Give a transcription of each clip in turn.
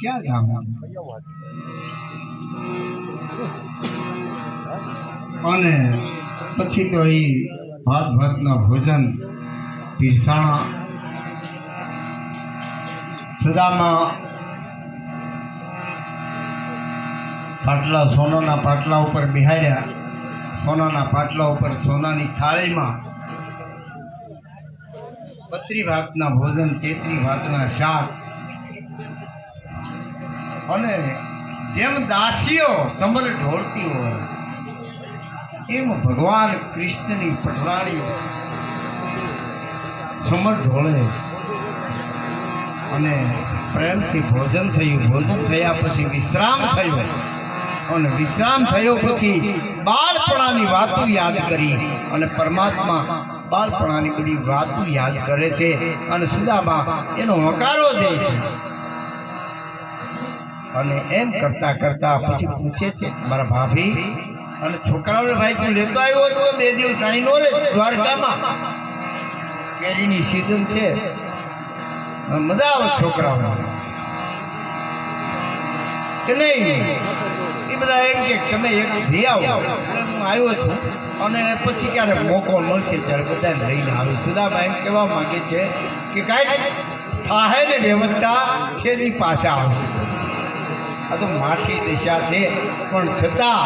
ક્યાં है? અને પછી તો એ ભાત ભાતના ભોજન, પીરસાણા, સુદામાં પાટલા, સોનાના પાટલા ઉપર બિહાર્યા. સોનાના પાટલા ઉપર સોનાની થાળીમાં બત્રી ભાતના ભોજન, તેત્રી ભાતના શાક અને જેમ દાસીઓ સમર ઢોળતી હોય, એમ ભગવાન કૃષ્ણની પટવાણીઓ સમર ઢોળે. અને પ્રેમથી ભોજન થયું. ભોજન થયા પછી વિશ્રામ થયો. અને વિશ્રામ થયો પછી બાળપણાની વાતો યાદ કરી. અને પરમાત્મા બાળપણાની બધી વાતો યાદ કરે છે. અને સુદામાં એનો હકારો દે છે. અને એમ કરતા કરતા પછી પૂછે છે, મારા ભાભી, અને છોકરાઓને ભાઈ તું લેતો આવ્યો હતો બે દિવસ અહીં નો રે દ્વારકામાં. કેરીની સીઝન છે. મજા આવે છોકરાઓને. કે નહીં? એ બધા એમ કે, તમે એક જઈ આવો. હું આવ્યો છું. અને પછી ક્યારે મોકો મળશે ત્યારે બધાને લઈને આવ્યો સુદામા એમ કહેવા માંગે છે કે કાંઈ થાહે ને વ્યવસ્થા ખેતી પાછા આવશે. આ તો માઠી દિશા છે. પણ છતાં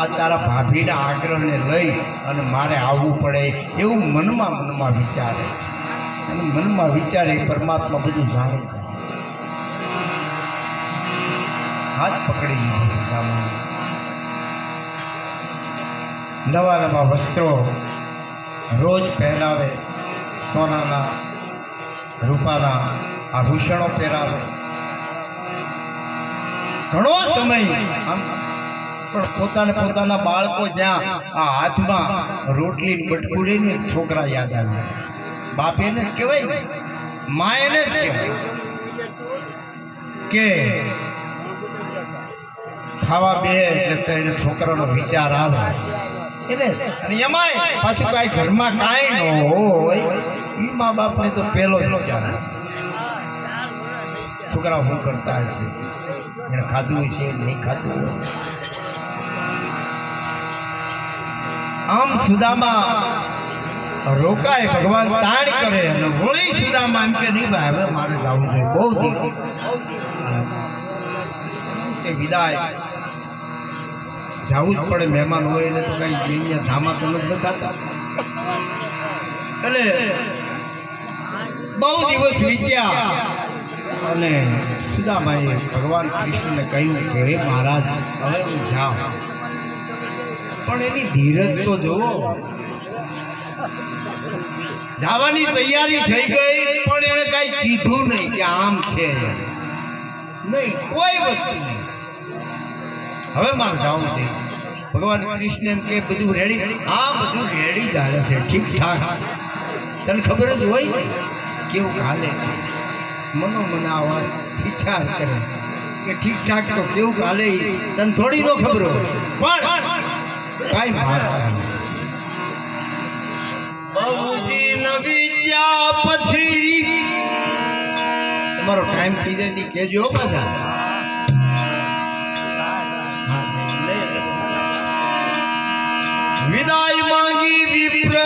આ તારા ભાભીના આગ્રહને લઈ અને મારે આવવું પડે એવું મનમાં મનમાં વિચારે અને મનમાં વિચારે પરમાત્મા બધું જાણે હાથ પકડી. નવા નવા વસ્ત્રો રોજ પહેરાવે, સોનાના, રૂપાના આભૂષણો પહેરાવે. ઘણો સમય આમ, પણ પોતાને પોતાના બાળકો જ્યાં આ હાથમાં રોટલી બટકું લઈને છોકરા યાદ આવે. બાપ એને જ કહેવાય મા એને જ કે ખાવા બે એટલે એને છોકરાનો વિચાર આવે. એને અને એમાંય પાછું કાંઈ ઘરમાં કાંઈ ન હોય એ મા બાપને તો પહેલો વિચાર છોકરા હું કરતા હશે? એને ખાધું છે, નહીં ખાધું આમ સુદામા રોકાય, ભગવાન તાણ કરે અને વળી સુદામા એમ કે, નહીં ભાઈ, હવે મારે જવું છે, બહુ તે વિદાય. જવું જ પડે, મહેમાન હોય એને તો કઈ અહીંયા ધામા તો નથી ખાતા એટલે બહુ દિવસ વીત્યા. અને સુદામાએ ભગવાન કૃષ્ણને કહ્યું કે, હે મહારાજ, હવે હું જાઉં. પણ એની ધીરજ તો જુઓ જવાની તૈયારી થઈ ગઈ, પણ એણે કઈ કીધું નહીં કે આમ છે નહીં, કોઈ વસ્તુ નહીં. હવે મારે જવું છે. ભગવાન કૃષ્ણ એમ કે, બધું રેડી આ બધું રેડી ચાલે છે ઠીક ઠાક તને ખબર જ હોય કેવું હાલે છે. મનોમન વિચાર કરે. કે ઠીક ઠાક તો કેવું હાલે તને થોડી નો ખબર પણ કાંઈ બહુજી નવી ત્યાં પછી તમારો ટાઈમ થઈ જાય તી કેજો પાછા. વિદાય માંગી વિપ્રજે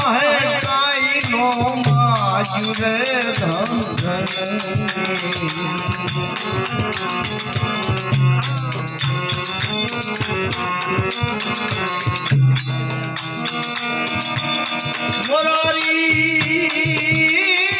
પાહે કાઈ નો માજુ રે ધન મોરારી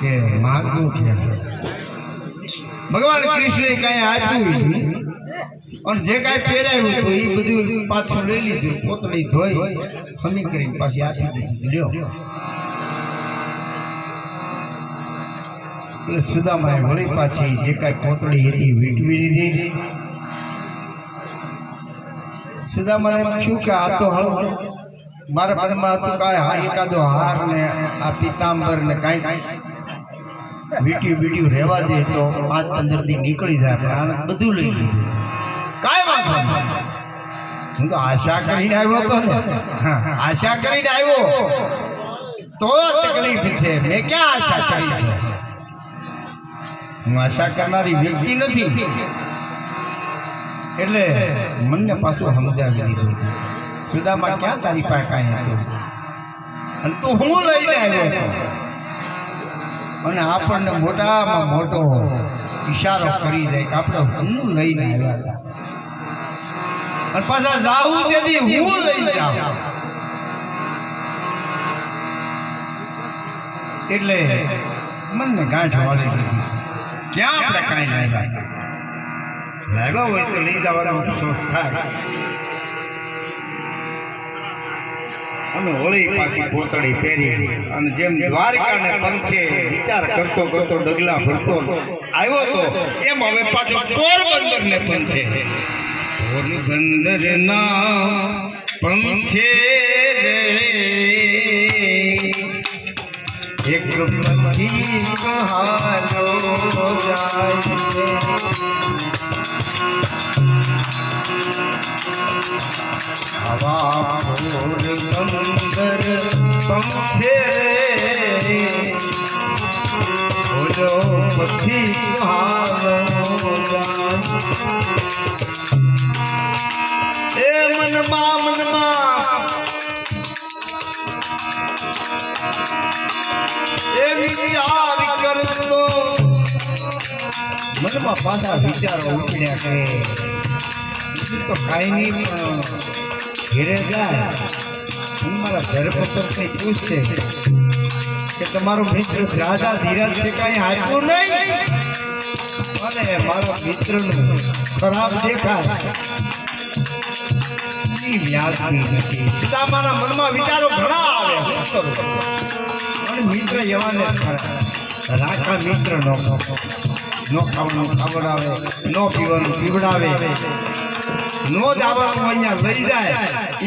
કે માગવું ક્યાં ભગવાન કૃષ્ણે કાંઈ આપ્યું અને જે કાંઈ પહેરાયું હતું એ બધું પાછું લઈ લીધું, પોતળી ધોઈ, ખમી કરીને પાછી આપી દીધી. લ્યો. એટલે સુદામાએ વળી પાછી જે કાંઈ પોતળી હતી વીટવી લીધી. સુદામાને થયું કે આ તો હળવું મારા મનમાં હતું કાંઈ હા એકાદો હાર ને આ પિતાંબર ને કાંઈ કાંઈ વીટ્યું વીટ્યું રહેવા દે તો પાંચ પંદર દી નીકળી જાય, પણ બધું લઈ લીધું. કાંઈ વાંધો હું તો આશા કરીને આવ્યો હતો ને. આશા કરીને આવ્યો. તો તકલીફ છે. મેં ક્યાં આશા કરી છે? હું આશા કરનારી વ્યક્તિ નથી. એટલે મનને પાછું સમજાવી દીધું સુદામાં ક્યાં તારી પાસે કાંઈ હતું? અને તું હું લઈને આવ્યો હતો? અને આપણને મોટામાં મોટો ઈશારો કરી જાય કે આપણે હું લઈને આવ્યા હતા. અને પાછા જાવું તેથી હું લઈ જાઉં એટલે મનને ગાંઠ વાળી ક્યાં આપણે કાંઈ લાવ્યા? લાવ્યા હોય તો લઈ જવાનો અફસોસ થાય અને હોળી પાછી પોતળી પહેરી અને જેમ દ્વારકાને પંથે વિચાર કરતો કરતો ડગલા ભરતો આવ્યો તો, એમ હવે પાછો પોરબંદર ને પંથે. પોરબંદર ના પંથે રે. એક પછી કહારો જાય. હવા પોરબંદર પંથે ઓલો પછી કહારો જાય એ મનમાં મનમાં એ વિચાર કરતો મનમાં પાછા વિચારો ઉપડ્યા કે તો કાંઈ નહીં ઘેરે જાય હું મારા ધર્મપત્ર કંઈ પૂછશે? કે તમારો મિત્ર રાજા ધીરજ છે કાંઈ આપ્યું નહીં? અને મારા મિત્રનું ખરાબ દેખાય. સુદામાના મનમાં વિચારો ઘણા આવે. મિત્ર એવાને રાખા મિત્ર નો નો ખાવાનું ખવડાવે, નો પીવાનું પીવડાવે. નો દાવામાં અહીંયા લઈ જાય.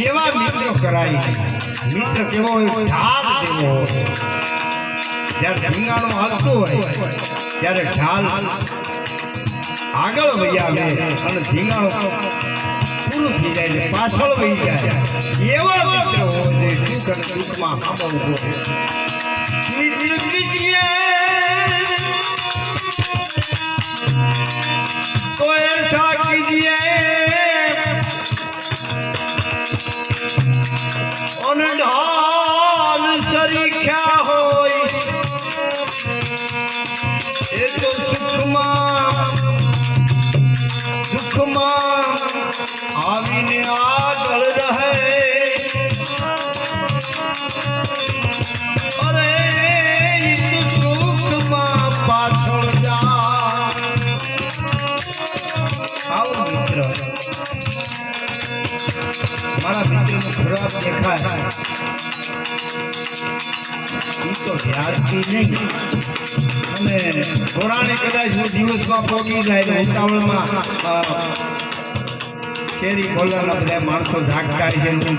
એવા મિત્રો કરાય. મિત્ર કેવો હોય ઢાલ કેવો હોય. જ્યારે ધીંગાણું હાલતું હોય ત્યારે ઢાલ આગળ વહી આવે અને ધીંગાણું પૂરું થઈ જાય પાછળ વહી જાય. એવા મિત્રો હોય જે સુખ અને દુઃખમાં હામો ઊભો મિત્ર કીજીએ. તો દેખ્યા હોય. એ તો સુખમાં સુખમાં આવીને આગળ રહે. મારા મિત્રનો ખોરાક દેખાય. ઈ તો નહીં. અને થોડાને માણસો જાગતા છે હું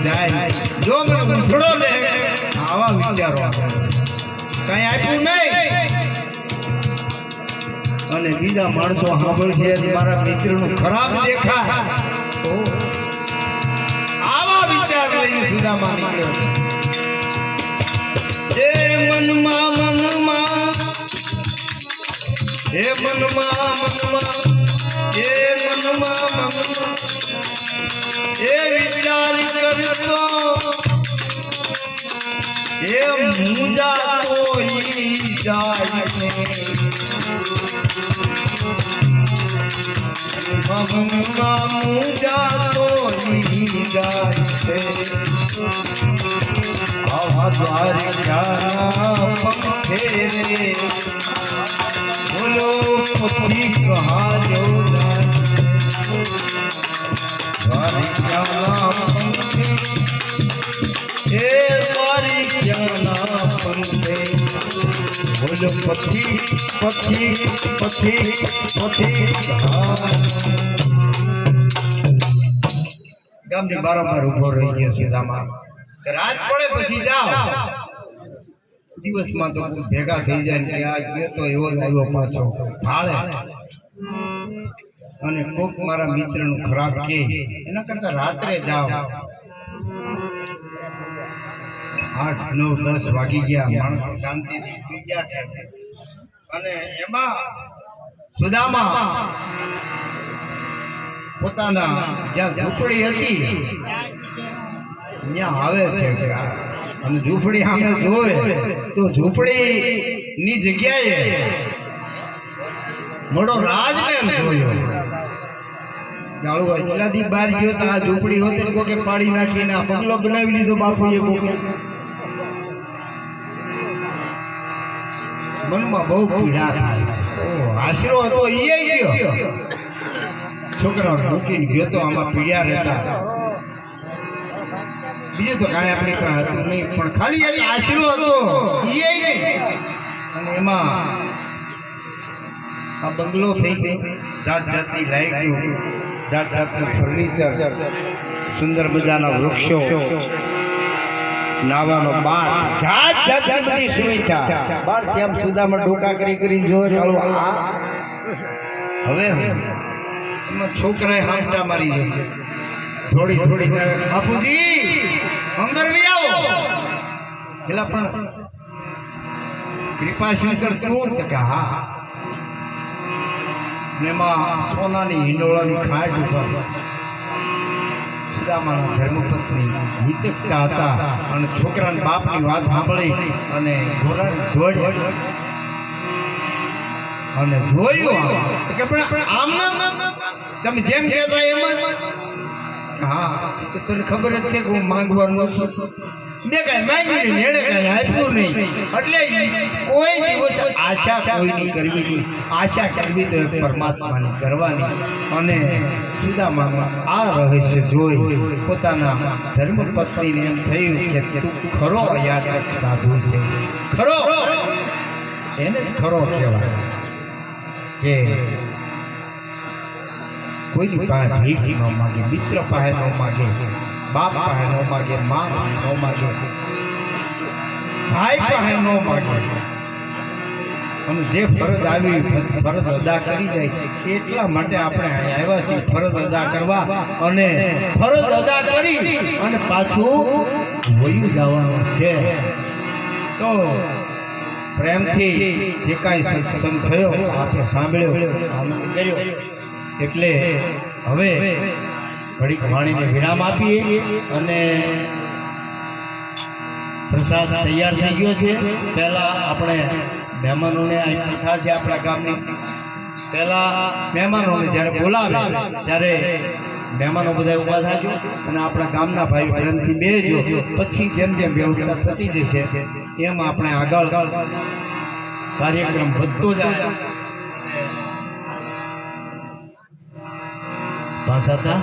બીજા માણસો સાંભળશે મારા મિત્રનું ખરાબ દેખાય. આવા વિચાર લઈને સુદામા નીકળ્યો. એ મનમાં મનમાં, હે મનમાં મનમાં, હે વિચાર કરતો, હે મુજા કોઈ જાય મનમાં મુજા કોઈ જાય આવા દ્વારિકાના પંખે રે બોલો પછી પછી પછી પછી ગામની બારોબાર ઊભો રહી ગયો સીધામાં રાત પડે પછી જાઓ. દિવસમાં તો ભેગા થઈ જાય કે આ ગયો તો એવો જ આવ્યો પાછો. ફાળે અને કોક મારા મિત્રનું ખરાબ કે. એના કરતા રાત્રે જાઓ. આઠ, નવ, દસ વાગી ગયા. માણસો શાંતિથી સુઈ ગયા છે. અને એમાં સુદામા પોતાના જ્યાં ઝૂંપડી હતી ત્યાં આવે છે અને ઝૂંપડી સામે જોવે તો ઝૂંપડી ની જગ્યાએ મોટો રાજમહેલ જોયો. જાળું એટલાથી બહાર ગયો તો આ ઝૂંપડી હોતે કોકે પાડી નાખીને આ બંગલો બનાવી લીધો બાપુએ કોકે. મનમાં બહુ પીડા થાય આશરો હતો ગયો. છોકરાઓ મૂકીને ગયો તો આમાં પીડ્યા રહેતા. બીજું તો કાંઈ આપણી પાસે હતું નહીં, પણ ખાલી એક આશરો હતો. એ અને એમાં આ બંગલો થઈ ગયો. જાત જાતની લાઈટો, જાત જાતનું ફર્નિચર સુંદર મજાના વૃક્ષો, નાવાનો બાર, જાત જાતની બધી સુવિધા. બાર ત્યાં સુદામાં ડોકા કરી કરી જોવે ચાલો હવે છોકરાએ હામટા મારી છે. થોડી થોડી, બાપુજી! અંદર બી આવો. પેલા પણ કૃપાશંકર તું તો કે હા. ને એમાં સોનાની હિંડોળાની ખાટ ઉપર સુદામાના ધર્મપત્ની વિચકતા હતા અને છોકરાના બાપની વાત સાંભળી અને દોડ અને જોયું કે પણ આમ તમે જેમ કહેતા એમ જ હા, તો તને ખબર જ છે કે હું માંગવાનું છું. મેં કાંઈ માંગ્યું નહીં નેડે કાંઈ આપ્યું નહીં. એટલે કોઈ દિવસ આશા કોઈની કરવી નહીં. આશા કરવી તો પરમાત્માની કરવાની. અને સુદામામાં આ રહસ્ય જોઈ પોતાના ધર્મપત્નીને એમ થયું કે ખરો યાચક સાધુ છે. ખરો! એને જ ખરો કહેવાય. કે કોઈની પાસે ભીખ ન માગે, મિત્ર પાસે ન માગે, બાપ પાસે ન માગે, મા પાસે ન માગે, ભાઈ પાસે ન માગે. અને જે ફરજ આવી, ફરજ અદા કરી જાય, એટલા માટે આપણે આવ્યા છીએ ફરજ અદા કરવા. અને ફરજ અદા કરી અને પાછું વયું જવાનું છે. તો પ્રેમથી જે કાંઈ સત્સંગ થયો આપણે સાંભળ્યો કર્યો. એટલે હવે ઘડીક વાણીને વિરામ આપીએ અને પ્રસાદ તૈયાર થઈ ગયો છે. પહેલા આપણે મહેમાનોને થાય છે આપણા ગામની. પહેલા મહેમાનોને જ્યારે બોલાવે, ત્યારે મહેમાનો બધા ઊભા થાજો અને આપણા ગામના ભાઈ પ્રેમથી બેજો. પછી જેમ જેમ વ્યવસ્થા થતી જશે, એમ આપણે આગળ કાર્યક્રમ વધતો જાય. ભાષાતા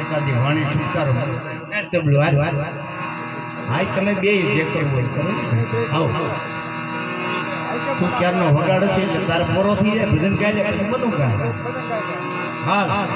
એકાદી વાણી છુટકારો તબલું હાલ. હાય તમે બે જે કરવું હોય કરો. આવો. તું ક્યારનો વગાડ છે? તારે પોરો થઈ જાય. ભજન ગાય લે પછી બનું હા હાલ.